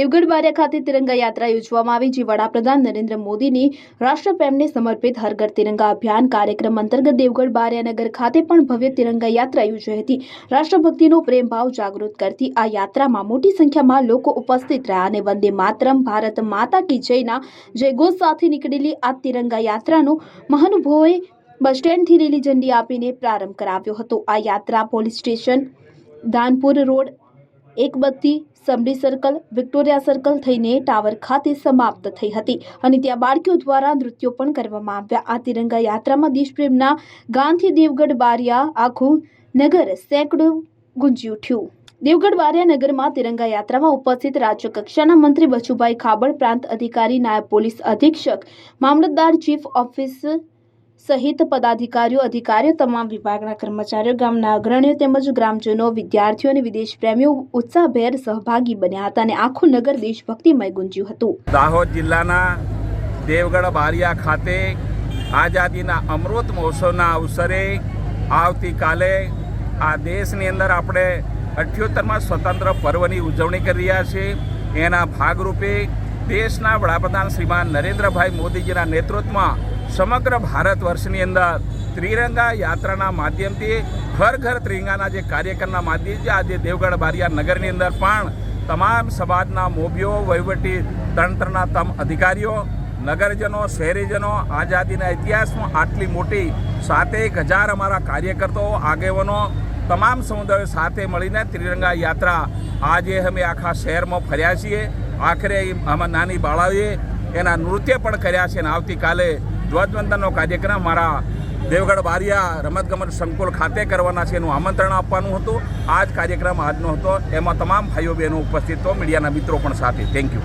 દેવગઢ બારિયા ખાતે તિરંગા યાત્રા યોજવામાં આવી, જે વડાપ્રધાન નરેન્દ્ર મોદીની રાષ્ટ્રપ્રેમને સમર્પિત હર ઘર તિરંગા અભિયાન કાર્યક્રમ અંતર્ગત દેવગઢ બારિયાનગર ખાતે પણ ભવ્ય તિરંગા યાત્રા યોજાઈ હતી. રાષ્ટ્રભક્તિનો પ્રેમભાવ જાગૃત કરતી આ યાત્રામાં મોટી સંખ્યામાં લોકો ઉપસ્થિત રહ્યા અને વંદે માતરમ, ભારત માતા કી જયના જયઘોષ સાથે નીકળેલી આ તિરંગા યાત્રાનો મહાનુભાવોએ બસ સ્ટેન્ડથી લીલી ઝંડી આપીને પ્રારંભ કરાવ્યો હતો. આ યાત્રા police station Dhanpur road Ekbatti, Samdi circle Victoria circle થઈને ટાવર ખાતે સમાપ્ત થઈ હતી અને ત્યાં બાળકીઓ દ્વારા નૃત્યો પણ કરવામાં આવ્યા. આ તિરંગા યાત્રામાં દેશપ્રેમના ગાંધી દેવગઢ બારિયા આખું નગર સેંકડો ગુંજી ઉઠ્યું. દેવગઢ બારિયા નગરમાં તિરંગા યાત્રામાં ઉપસ્થિત રાજ્ય કક્ષાના મંત્રી બચુભાઈ ખાબડ, પ્રાંત અધિકારી, નાયબ પોલીસ અધિક્ષક, મામલતદાર, ચીફ ઓફિસ સહિત પદાધિકારીઓ, અધિકારીઓ, તમામ વિભાગના કર્મચારીઓ, ગામના અગ્રણીઓ તેમજ ગ્રામજનો, વિદ્યાર્થીઓ અને વિદેશ પ્રેમીઓ ઉત્સાહભેર સહભાગી બન્યા હતા અને આખું નગર દેશભક્તિમય ગુંજ્યું હતું. દાહોદ જિલ્લાના દેવગઢ બારિયા ખાતે આઝાદીના અમૃત મહોત્સવના અવસરે આવતીકાલે આ દેશની અંદર આપણે અઠ્યોતેરમાં સ્વતંત્ર પર્વની ઉજવણી કરી રહ્યા છીએ. એના ભાગરૂપે દેશના વડાપ્રધાન શ્રીમાન નરેન્દ્રભાઈ મોદીજીના નેતૃત્વમાં સમગ્ર ભારત વર્ષની અંદર ત્રિરંગા યાત્રાના માધ્યમથી ઘર ઘર ત્રિરંગાના જે કાર્યક્રમના માધ્યમથી આજે દેવગઢ બારિયા નગરની અંદર પણ તમામ સમાજના મોભીઓ, વહીવટી તંત્રના તમ અધિકારીઓ, નગરજનો, શહેરીજનો, આઝાદીના ઇતિહાસમાં આટલી મોટી સાતેક હજાર અમારા કાર્યકર્તાઓ, આગેવાનો, તમામ સમુદાયો સાથે મળીને ત્રિરંગા યાત્રા આજે અમે આખા શહેરમાં ફર્યા છીએ. આખરે અમે નાની બાળાઓએ એના નૃત્ય પણ કર્યા છે અને આવતીકાલે ધ્વજવંદનનો કાર્યક્રમ મારા દેવગઢ બારિયા રમતગમત સંકુલ ખાતે કરવાના છે એનું આમંત્રણ આપવાનું હતું. આ જ કાર્યક્રમ આજનો હતો. એમાં તમામ ભાઈઓ બહેનો ઉપસ્થિત હતો મીડિયાના મિત્રો પણ સાથે. Thank you